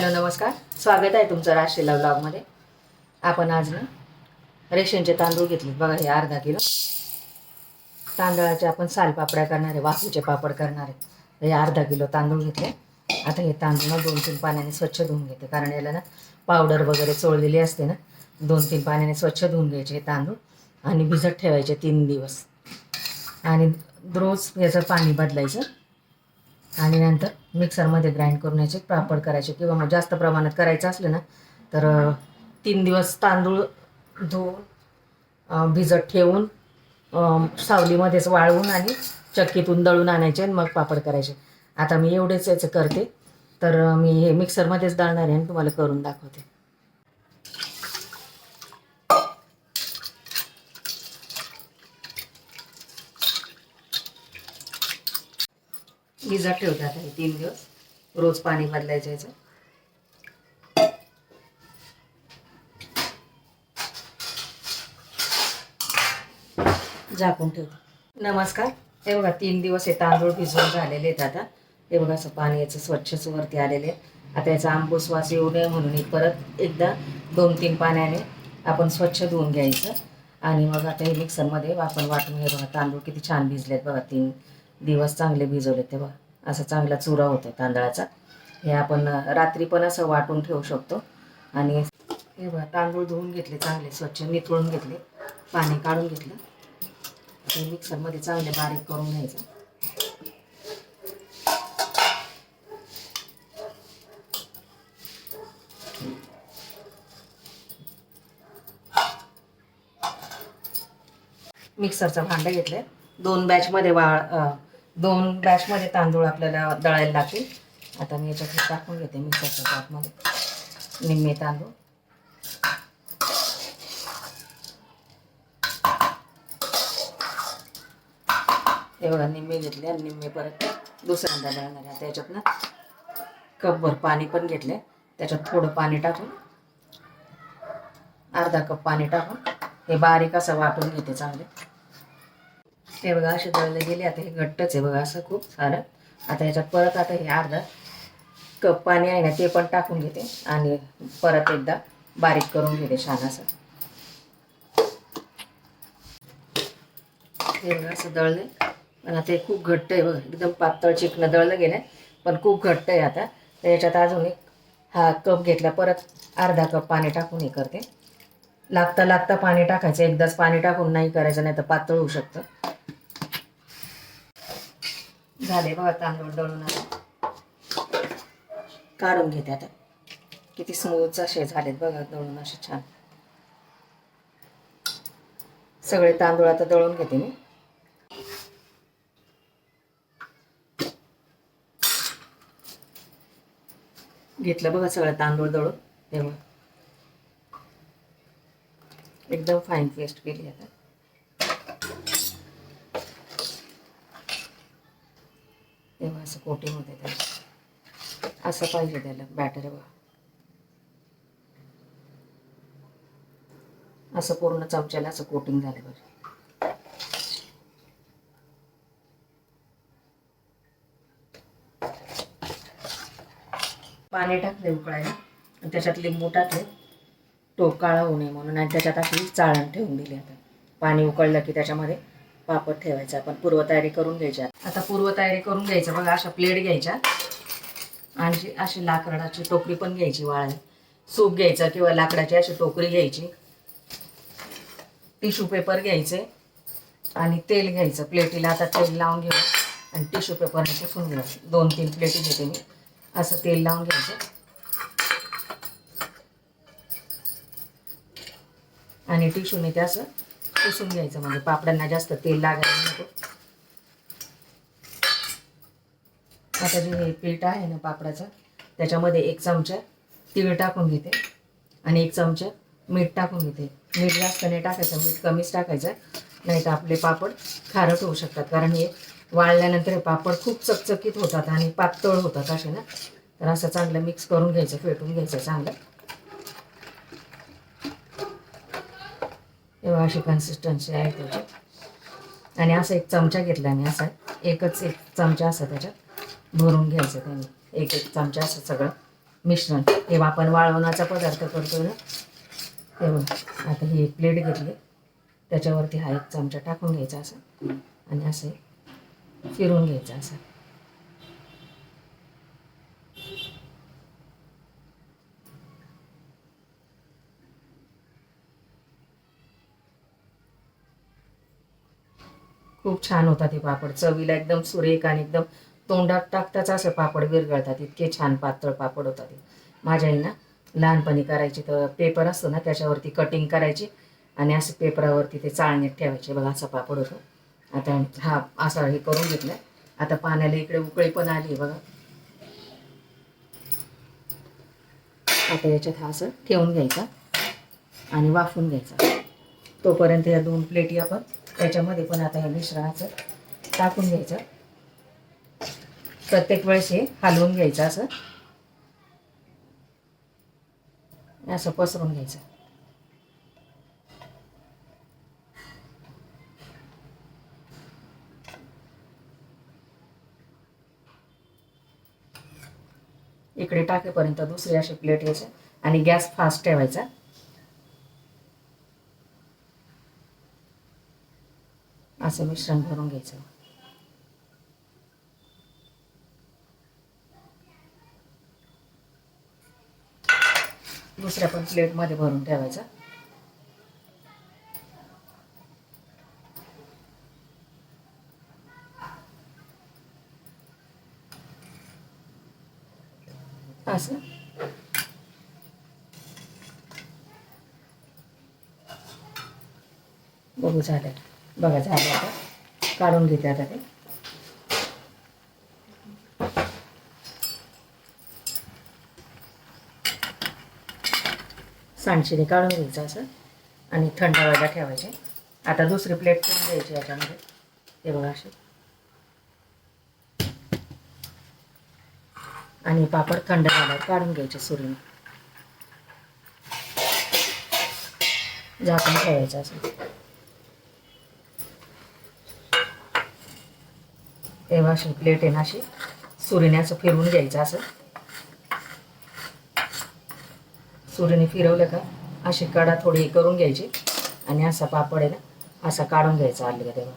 Hello नमस्कार. स्वागत आहे तुमचं राष्ट्रीय ब्लॉगमध्ये आपण आज ना रेशनचे तांदूळ घेतले. बघा हे अर्धा किलो. तांदळाचे आपण सालपापड्या करणार आहे वाफेचे पापड करणार आहे. हे अर्धा किलो तांदूळ घेतले. आता हे तांदूळ ना दोन तीन पाण्याने स्वच्छ धुवून घेते. कारण याला ना पावडर वगैरे चोळलेली असते ना दोन तीन पाण्याने स्वच्छ धुवून घ्यायचे हे तांदूळ आणि भिजत ठेवायचे तीन दिवस. आणि रोज याचं पाणी बदलायचं. आणि नंतर मिक्सरमध्ये ग्राइंड करून याचे पापड करायचे किंवा मग जास्त प्रमाणात करायचं असलं ना तर तीन दिवस तांदूळ धुवून भिजत ठेवून सावलीमध्येच वाळवून आणि चक्कीतून दळून आणायचे आणि मग पापड करायचे. आता मी एवढेच याचं करते. तर मी हे मिक्सरमध्येच दळणार आहे आणि तुम्हाला करून दाखवते. भिजत ठेवतात हे तीन दिवस रोज पाणी बदलायचं याचं. झाकून ठेवते. नमस्कार. हे बघा तीन दिवस हे तांदूळ भिजवून झालेले आहेत आता. हे बघा असं पाणी याचं स्वच्छच वरती आलेले आहे. आता याचा आंबूस वास येऊ नये म्हणून परत एकदा दोन तीन पाण्याने आपण स्वच्छ धुवून घ्यायचं. आणि मग आता हे मिक्सरमध्ये आपण वाटून हे बघा तांदूळ किती छान भिजलेत बघा तीन दिवस चांगले भिजवले तेव्हा. असा चांगला चुरा होतो तांदळाचा. हे आपण रात्री पण असं वाटून ठेवू शकतो. आणि हे बघा तांदूळ धुवून घेतले चांगले स्वच्छ निथळून घेतले. पाणी काढून घेतलं. ते मिक्सरमध्ये चांगले बारीक करून घ्यायचं. मिक्सरचं भांडं घेतलं दोन बॅचमध्ये वाळ दोन बॅचमध्ये तांदूळ आपल्याला दळायला लागतील. आता मी याच्यात टाकून घेते मिक्सरच्या पॅकमध्ये निम्मे तांदूळ. एवढा निम्मे घेतले आणि निम्मे परत दुसऱ्यांदा दळणार आहे. आता याच्यात ना कपभर पाणी पण घेतले त्याच्यात थोडं पाणी टाकून अर्धा कप पाणी टाकून. हे बारीक असं वाटून घेते चांगले. हे बघा असे दळले गेले. आता हे घट्टच आहे बघा असं खूप सारं. आता ह्याच्यात परत आता हे अर्धा कप पाणी आहे ना ते पण टाकून घेते. आणि परत एकदा बारीक करून घेते छान असं हे बघा असं दळले पण आता हे खूप घट्ट आहे बघा. एकदम पातळ चिकनं दळलं गेलं पण खूप घट्ट आहे आता. तर याच्यात अजून एक हा कप घेतला परत अर्धा कप पाणी टाकून हे करते. लागता लागता पाणी टाकायचं. एकदाच पाणी टाकून नाही करायचं नाही तर पातळ होऊ शकतं. झाले बघा तांदूळ दळून काढून घेते आता. किती स्मूथ असे झालेत बघा दळून असे छान. सगळे तांदूळ आता दळून घेते मी. घेतलं बघा सगळं तांदूळ दळून. तेव्हा एकदम फाईन पेस्ट केली आता. तेव्हा असं कोटीमध्ये त्याला असं पाहिजे त्याला बॅटर असं पूर्ण चमच्याला असं कोटिंग झालं बरं. पाणी टाकले उकळायला आणि त्याच्यात लिंबू टाकले टोप काळा होऊ नये म्हणून आणि त्याच्यात अशी चाळण ठेवून दिली आता. पाणी उकळलं की त्याच्यामध्ये पापड ठेवायचा आपण पूर्वतयारी करून घ्यायच्या. आता पूर्वतयारी करून घ्यायचं बघा अशा प्लेट घ्यायच्या. आणि अशी लाकडाची टोकरी पण घ्यायची वाळायला. सूप घ्यायचा किंवा लाकडाची अशी टोकरी घ्यायची. टिश्यू पेपर घ्यायचे आणि तेल घ्यायचं. प्लेटीला आता तेल लावून घेऊ. आणि टिश्यू पेपरने पुसून घेऊ. दोन तीन प्लेटी घेते मी. असं तेल लावून घ्यायचं. आणि टिश्यूने ते असं पुसून घ्यायचं म्हणजे पापड्यांना जास्त तेल लागायला नको. आता जे हे पीठ आहे ना पापडाचं त्याच्यामध्ये एक चमचा तीळ टाकून घेते आणि एक चमचा मीठ टाकून घेते. मीठ जास्त नाही टाकायचं मीठ कमीच टाकायचं नाही तर आपले पापड खारट होऊ शकतात. कारण हे वाळल्यानंतर हे पापड खूप चकचकीत होतात आणि पातळ होतात असे ना. तर असं चांगलं मिक्स करून घ्यायचं फेटून घ्यायचं चांगलं. तेव्हा अशी कन्सिस्टन्सी आहे त्याची आणि असा एक चमचा घेतला मी असा एकच एक चमचा असं त्याच्यात भरून घ्यायचं त्याने. एक एक चमचा असं सगळं मिश्रण. तेव्हा आपण वाळवणाचा पदार्थ करतो ना तेव्हा. आता ही एक प्लेट घेतली त्याच्यावरती हा एक चमचा टाकून घ्यायचा असं. आणि असे फिरून घ्यायचं असं. खूप छान होतात ते पापड. चवीला एकदम सुरेख आणि एकदम तोंडात टाकताच असं पापड विरघळतात. इतके छान पातळ पापड होतात ते. माझ्या आईना लहानपणी करायची तर पेपर असतो ना त्याच्यावरती कटिंग करायची आणि असं पेपरावरती ते चाळणीत ठेवायचे. बघा असा पापड होतो. आता हा असा हे करून घेतलं आता पाण्याला इकडे उकळी पण आली बघा. आता याच्यात हा असं ठेवून घ्यायचा आणि वाफून घ्यायचा. तोपर्यंत या दोन प्लेटी आपण त्याच्यामध्ये पण आता हे मिश्रणाचं टाकून घ्यायचं. प्रत्येक वेळेस हे हलवून घ्यायचं असं. असं पसरून घ्यायचं. इकडे टाकेपर्यंत दुसरी अशी प्लेट घ्यायची आणि गॅस फास्ट ठेवायचा. असं मिश्रण करून घ्यायचं. दुसऱ्या पण प्लेटमध्ये भरून ठेवायचं. असं. बघू झालं. बघा झालं आता. काढून घेते आता ते. सांडशीने काढून घ्यायचं असं. आणि थंड व्हायला ठेवायचे. आता दुसरी प्लेट ठेवून द्यायची याच्यामध्ये. ते बघा असे आणि पापड थंड झाल्यावर काढून घ्यायचे सुरीने. झाकून ठेवायचं असं. तेव्हा अशी प्लेट आहे ना अशी सुरीने असं फिरवून घ्यायचं असं. सुरीने फिरवलं का अशी कडा थोडी करून घ्यायची आणि असा पापड आहे ना असा काढून घ्यायचा आलं का तेव्हा.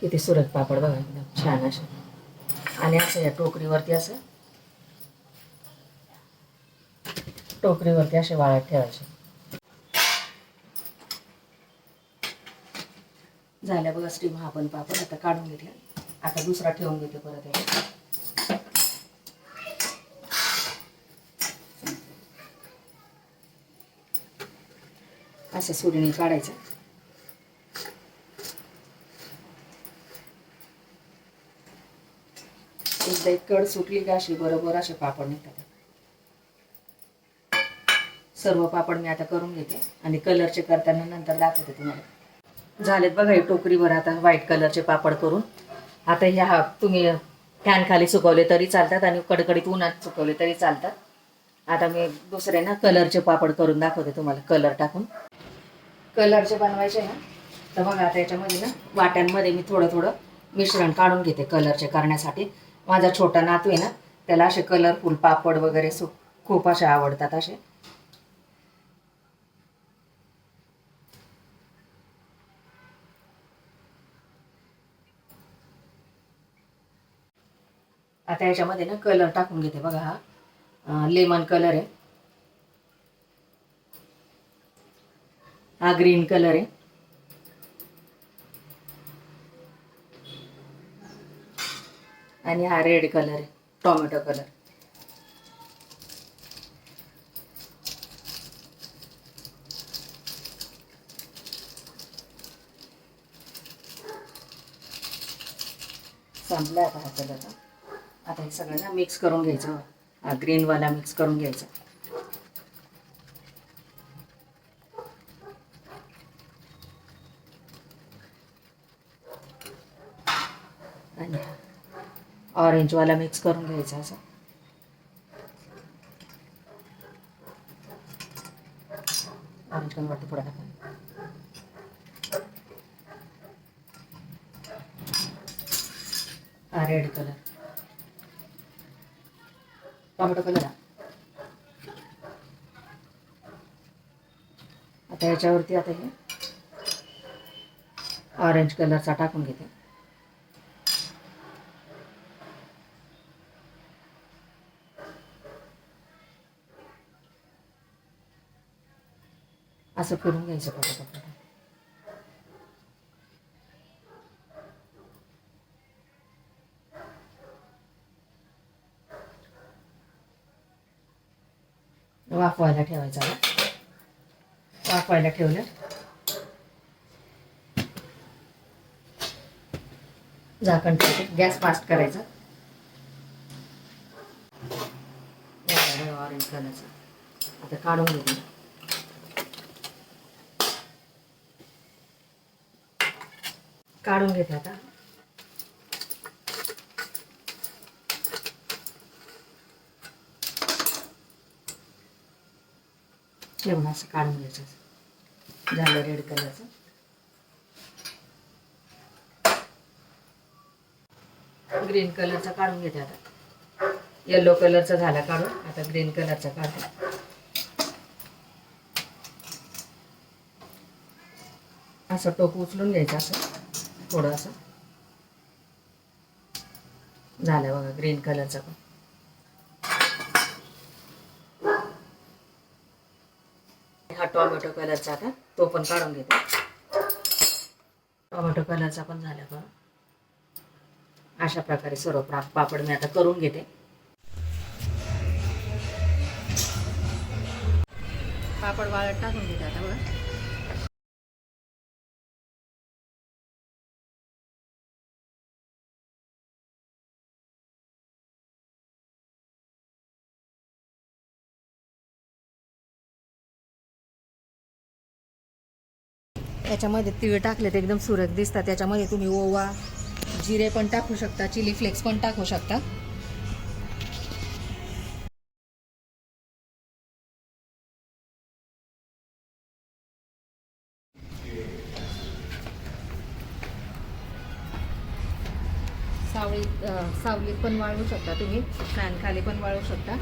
किती सुरत पापड बघा एकदम छान असे. आणि असं या टोकरीवरती असं टोकरीवरती असे वाळत ठेवायचे. झाल्या बघा स्टीम हा पण पापड आता काढून घेतला आता दुसरा ठेवून घेते परत याला असं सोडणी काढायचं. एकदा एक कड सुटली का अशी बरोबर असे पापड निघतात. सर्व पापड मी आता करून घेते आणि कलरचे करताना नंतर दाखवते तुम्हाला. झालेत बघा हे टोकरीवर आता व्हाईट कलरचे पापड करून. आता ह्या तुम्ही फॅन खाली सुकवले तरी चालतात आणि कडकडीत उन्हात सुकवले तरी चालतात. आता मी दुसरे ना कलरचे पापड करून दाखवते तुम्हाला कलर टाकून. कलरचे बनवायचे ना तर बघा आता याच्यामध्ये ना वाट्यांमध्ये मी थोडं थोडं मिश्रण काढून घेते कलरचे करण्यासाठी. माझा छोटा नातू आहे ना त्याला असे कलरफुल पापड वगैरे सु खूप असे आवडतात असे. आता याच्यामध्ये ना कलर टाकून घेते बघा हा. लेमन कलर आहे. हा ग्रीन कलर आहे. आणि हा रेड कलर आहे टोमॅटो कलर संपला आता हा कलर आता हे सगळं ना मिक्स करून घ्यायचं. हा ग्रीनवाला मिक्स करून घ्यायचा. आणि ऑरेंजवाला मिक्स करून घ्यायचा असं. ऑरेंज कमी वाटतं थोडा टाका हा रेड कलर टोमॅटो कलर आता याच्यावरती आता हे ऑरेंज कलरचा टाकून घेते. असं फिरून घ्यायचं पटापट वाफवायला ठेवायचा वाफवायला ठेवलं. झाकण ठेवते. गॅस फास्ट करायचा. ऑरेंज कलरचा आता काढून घेतो. काढून घेते आता. ठेवून असं काढून घ्यायचं. झालं रेड कलरचं ग्रीन कलरचा काढून घेते आता. येलो कलरचा झाला काढून आता ग्रीन कलरचा काढते. असं टोप उचलून घ्यायचं असं थोडं असं. झालं बघा ग्रीन कलरचा पण हा टोमॅटो कलरचा आता तो पण काढून घेते. टोमॅटो कलरचा पण झाला का अशा प्रकारे सर्व प्रा पापड मी आता करून घेते. पापड वाळत टाकून घेते आता बघा. याच्यामध्ये तीळ टाकले तर एकदम सुरत दिसतात. त्याच्यामध्ये तुम्ही ओवा जिरे पण टाकू शकता चिली फ्लेक्स पण टाकू शकता. सावळीत सावलीत पण वाळवू शकता तुम्ही फॅन खाली पण वाळवू शकता.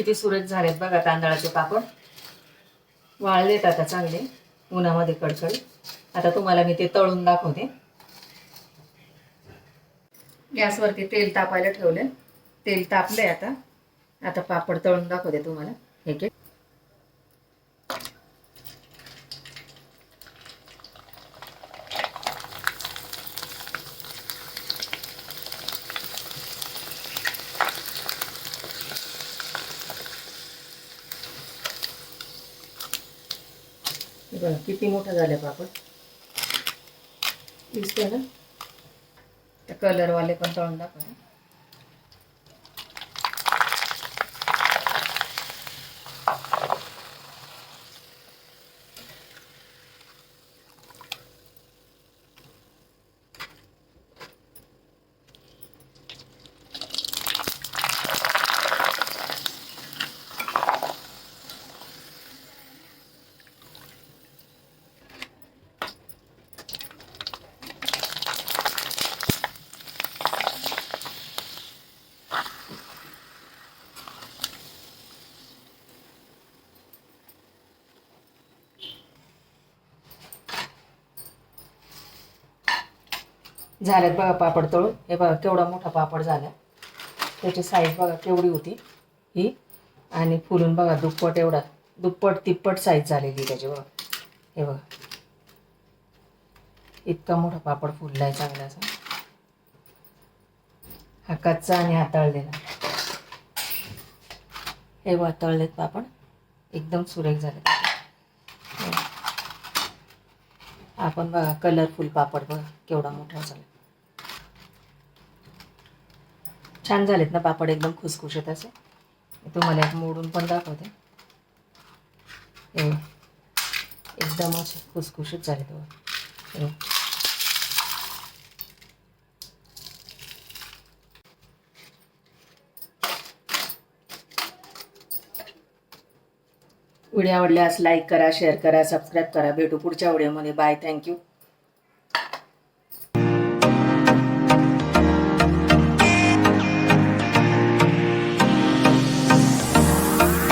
किती सुरेख झालेत बघा तांदळाचे पापड. वाळलेत आता चांगले. उन्हामध्ये कडकड. आता तुम्हाला मी ते तळून दाखवते. गॅसवरती तेल तापायला ठेवले तेल तापले आता. आता पापड तळून दाखवते तुम्हाला. एक एक. बघा किती मोठं झालं पापड दिसतोय ना? त्या कलरवाले पण तळून दाखवा झाल्यात बघा पापड तळून. हे बघा केवढा मोठा पापड झाला. त्याची साईज बघा केवढी होती ही. आणि फुलून बघा दुप्पट एवढा. दुप्पट तिप्पट साईज झालेली त्याची बघा. हे बघा. इतका मोठा पापड फुलला आहे चांगला असा हा कच्चा आणि हा तळलेला. हे बघा तळलेत पापड. एकदम सुरेख झाले आपण बघा कलरफुल पापड बघा केवढा मोठा झाला. छान झालेत ना पापड एकदम खुसखुशीत असे. तुम्हाला एक मोडून पण दाखवते. एकदम असे खुसखुशीत झाले तो व्हिडिओ आवडल्यास लाईक करा शेअर करा सबस्क्राईब करा. भेटू पुढच्या व्हिडिओमध्ये. बाय. Thank you.